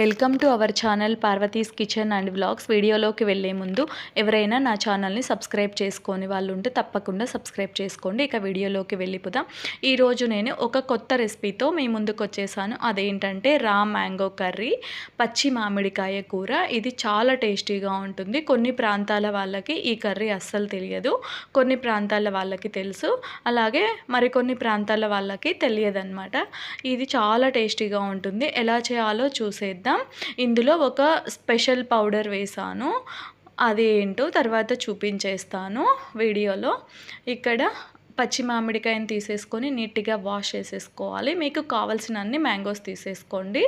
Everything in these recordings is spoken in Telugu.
Welcome to our channel Parvathi's kitchen and vlogs. వీడియోలోకి వెళ్ళే ముందు ఎవరైనా నా ఛానల్ని సబ్స్క్రైబ్ చేసుకొని వాళ్ళు ఉంటే తప్పకుండా సబ్స్క్రైబ్ చేసుకోండి. ఇక వీడియోలోకి వెళ్ళిపోదాం. ఈరోజు నేను ఒక కొత్త రెసిపీతో మీ ముందుకు వచ్చేసాను. అదేంటంటే రా మ్యాంగో కర్రీ పచ్చి మామిడికాయ కూర. ఇది చాలా టేస్టీగా ఉంటుంది. కొన్ని ప్రాంతాల వాళ్ళకి ఈ కర్రీ అస్సలు తెలియదు. కొన్ని ప్రాంతాల వాళ్ళకి తెలుసు. అలాగే మరికొన్ని ప్రాంతాల వాళ్ళకి తెలియదన్నమాట. ఇది చాలా టేస్టీగా ఉంటుంది. ఎలా చేయాలో చూసేద్దాం. ఇందులో ఒక స్పెషల్ పౌడర్ వేసాను. అది ఏంటో తర్వాత చూపించేస్తాను వీడియోలో. ఇక్కడ పచ్చి మామిడికాయని తీసేసుకొని నీట్గా వాష్ చేసేసుకోవాలి. మీకు కావాల్సిన అన్ని మ్యాంగోస్ తీసేసుకోండి.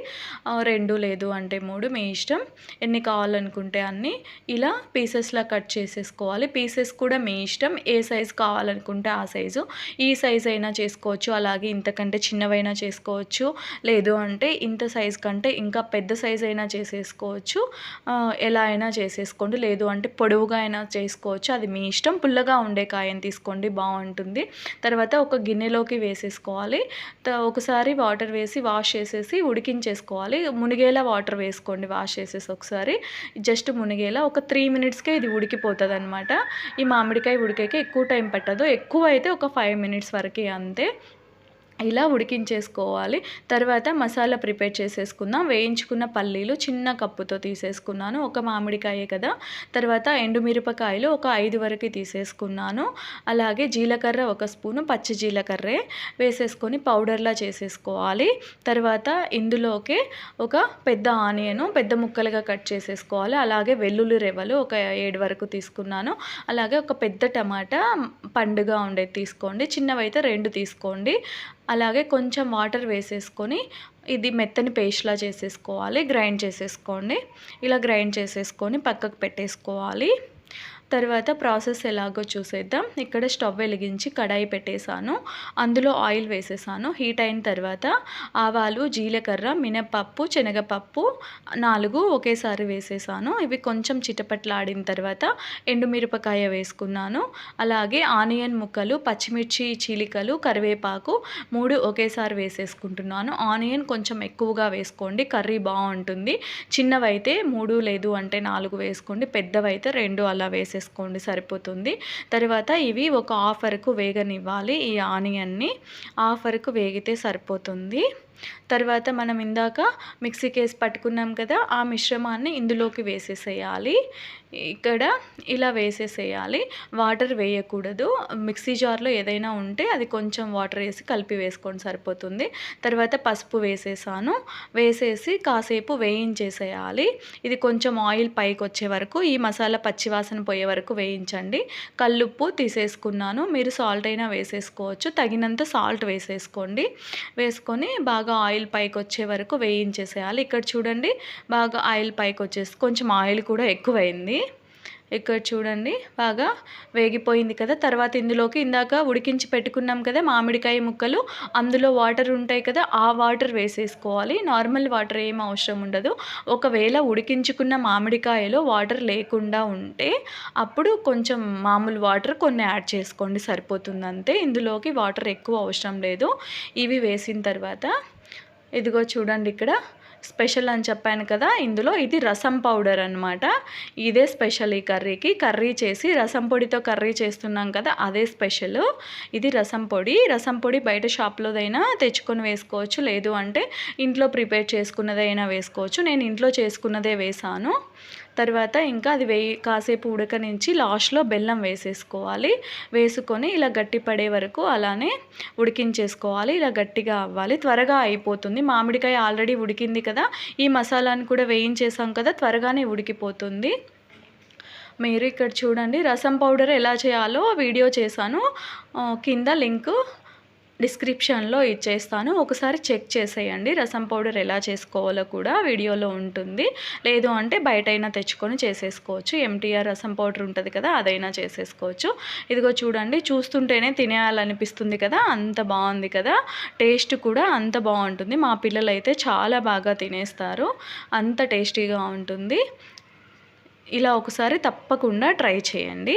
రెండు లేదు అంటే మూడు మీ ఇష్టం. ఎన్ని కావాలనుకుంటే అన్ని ఇలా పీసెస్లా కట్ చేసేసుకోవాలి. పీసెస్ కూడా మీ ఇష్టం. ఏ సైజు కావాలనుకుంటే ఆ సైజు. ఈ సైజ్ అయినా చేసుకోవచ్చు. అలాగే ఇంతకంటే చిన్నవైనా చేసుకోవచ్చు. లేదు అంటే ఇంత సైజ్ కంటే ఇంకా పెద్ద సైజ్ అయినా చేసేసుకోవచ్చు. ఎలా అయినా చేసేసుకోండి. లేదు అంటే పొడవుగా అయినా చేసుకోవచ్చు. అది మీ ఇష్టం. పుల్లగా ఉండే కాయని తీసుకోండి. బాగుంటుంది. తర్వాత ఒక గిన్నెలోకి వేసేసుకోవాలి. త- ఒకసారి వాటర్ వేసి వాష్ చేసేసి ఉడికించేసుకోవాలి. మునిగేలా వాటర్ వేసుకోండి వాష్ చేసేసి ఒకసారి. జస్ట్ మునిగేలా ఒక త్రీ మినిట్స్కే ఇది ఉడికిపోతుంది అనమాట ఈ మామిడికాయ ఉడికేకి ఎక్కువ టైం పట్టదు. ఎక్కువ అయితే ఒక ఫైవ్ మినిట్స్ వరకు అంతే. ఇలా ఉడికించేసుకోవాలి. తర్వాత మసాలా ప్రిపేర్ చేసేసుకుందాం. వేయించుకున్న పల్లీలు చిన్న కప్పుతో తీసేసుకున్నాను. ఒక మామిడికాయే కదా. తర్వాత ఎండుమిరపకాయలు ఒక ఐదు వరకు తీసేసుకున్నాను. అలాగే జీలకర్ర ఒక స్పూను పచ్చి జీలకర్రే వేసేసుకొని పౌడర్లా చేసేసుకోవాలి. తర్వాత ఇందులోకి ఒక పెద్ద ఆనియను పెద్ద ముక్కలుగా కట్ చేసేసుకోవాలి. అలాగే వెల్లుల్లి రెవ్వలు ఒక ఏడు వరకు తీసుకున్నాను. అలాగే ఒక పెద్ద టమాటా పండుగ ఉండేది తీసుకోండి. చిన్నవైతే రెండు తీసుకోండి. అలాగే కొంచెం వాటర్ వేసేసుకొని ఇది మెత్తని పేస్ట్లా చేసేసుకోవాలి గ్రైండ్ చేసేసుకోండి. ఇలా గ్రైండ్ చేసేసుకొని పక్కకు పెట్టేసుకోవాలి. తర్వాత ప్రాసెస్ ఎలాగో చూసేద్దాం. ఇక్కడ స్టవ్ వెలిగించి కడాయి పెట్టేశాను. అందులో ఆయిల్ వేసేసాను హీట్ అయిన తర్వాత ఆవాలు జీలకర్ర మినపప్పు శనగపప్పు నాలుగు ఒకేసారి వేసేసాను ఇవి కొంచెం చిటపట్లాడిన తర్వాత ఎండుమిరపకాయ వేసుకున్నాను. అలాగే ఆనియన్ ముక్కలు పచ్చిమిర్చి చీలికలు కరివేపాకు మూడు ఒకేసారి వేసేసుకుంటున్నాను. ఆనియన్ కొంచెం ఎక్కువగా వేసుకోండి. కర్రీ బాగుంటుంది. చిన్నవైతే మూడు లేదు అంటే నాలుగు వేసుకోండి. పెద్దవైతే రెండు అలా వేసేసుకోండి సరిపోతుంది. తర్వాత ఇవి ఒక హాఫ్ వరకు వేగనివ్వాలి. ఈ ఆనియన్ని హాఫ్ వరకు వేగితే సరిపోతుంది. తర్వాత మనం ఇందాక మిక్సీకి వేసి పట్టుకున్నాం కదా ఆ మిశ్రమాన్ని ఇందులోకి వేసేసేయాలి. ఇక్కడ ఇలా వేసేసేయాలి. వాటర్ వేయకూడదు. మిక్సీ జార్లో ఏదైనా ఉంటే అది కొంచెం వాటర్ వేసి కలిపి వేసుకోండి సరిపోతుంది. తర్వాత పసుపు వేసేసాను. వేసేసి కాసేపు వేయించేసేయాలి. ఇది కొంచెం ఆయిల్ పైకి వచ్చే వరకు ఈ మసాలా పచ్చివాసన పోయే వరకు వేయించండి. కల్లుప్పు తీసేసుకున్నాను. మీరు సాల్ట్ అయినా వేసేసుకోవచ్చు. తగినంత సాల్ట్ వేసేసుకోండి. వేసుకొని బాగా బాగా ఆయిల్ పైకి వచ్చే వరకు వేయించేసేయాలి. ఇక్కడ చూడండి బాగా ఆయిల్ పైకి వచ్చేసి కొంచెం ఆయిల్ కూడా ఎక్కువైంది. ఇక్కడ చూడండి. బాగా వేగిపోయింది కదా. తర్వాత ఇందులోకి ఇందాక ఉడికించి పెట్టుకున్నాం కదా మామిడికాయ ముక్కలు. అందులో వాటర్ ఉంటాయి కదా ఆ వాటర్ వేసేసుకోవాలి. నార్మల్ వాటర్ ఏం అవసరం ఉండదు. ఒకవేళ ఉడికించుకున్న మామిడికాయలో వాటర్ లేకుండా ఉంటే అప్పుడు కొంచెం మామూలు వాటర్ కొన్ని యాడ్ చేసుకోండి. సరిపోతుంది అంతే. ఇందులోకి వాటర్ ఎక్కువ అవసరం లేదు. ఇవి వేసిన తర్వాత ఇదిగో చూడండి ఇక్కడ. స్పెషల్ అని చెప్పాను కదా ఇందులో ఇది రసం పౌడర్ అనమాట ఇదే స్పెషల్ ఈ కర్రీకి. కర్రీ చేసి రసం పొడితో కర్రీ చేస్తున్నాం కదా అదే స్పెషల్. ఇది రసం పొడి. రసం పొడి బయట షాప్లోదైనా తెచ్చుకొని వేసుకోవచ్చు. లేదు అంటే ఇంట్లో ప్రిపేర్ చేసుకున్నదైనా వేసుకోవచ్చు. నేను ఇంట్లో చేసుకున్నదే వేసాను. తర్వాత ఇంకా అది వేయి కాసేపు ఉడకనించి లాస్ట్లో బెల్లం వేసేసుకోవాలి. వేసుకొని ఇలా గట్టి పడే వరకు అలానే ఉడికించేసుకోవాలి. ఇలా గట్టిగా అవ్వాలి. త్వరగా అయిపోతుంది. మామిడికాయ ఆల్రెడీ ఉడికింది కదా ఈ మసాలాను కూడా వేయించేసాం కదా త్వరగానే ఉడికిపోతుంది. మీరు ఇక్కడ చూడండి రసం పౌడర్ ఎలా చేయాలో వీడియో చేశాను. కింద లింక్ డిస్క్రిప్షన్లో ఇచ్చేస్తాను. ఒకసారి చెక్ చేసేయండి. రసం పౌడర్ ఎలా చేసుకోవాలో కూడా వీడియోలో ఉంటుంది. లేదు అంటే బయట అయినా తెచ్చుకొని చేసేసుకోవచ్చు. ఎంటీఆర్ రసం పౌడర్ ఉంటుంది కదా అదైనా చేసేసుకోవచ్చు. ఇదిగో చూడండి చూస్తుంటేనే తినేయాలనిపిస్తుంది కదా అంత బాగుంది కదా. టేస్ట్ కూడా అంత బాగుంటుంది. మా పిల్లలు అయితే చాలా బాగా తినేస్తారు. అంత టేస్టీగా ఉంటుంది. ఇలా ఒకసారి తప్పకుండా ట్రై చేయండి.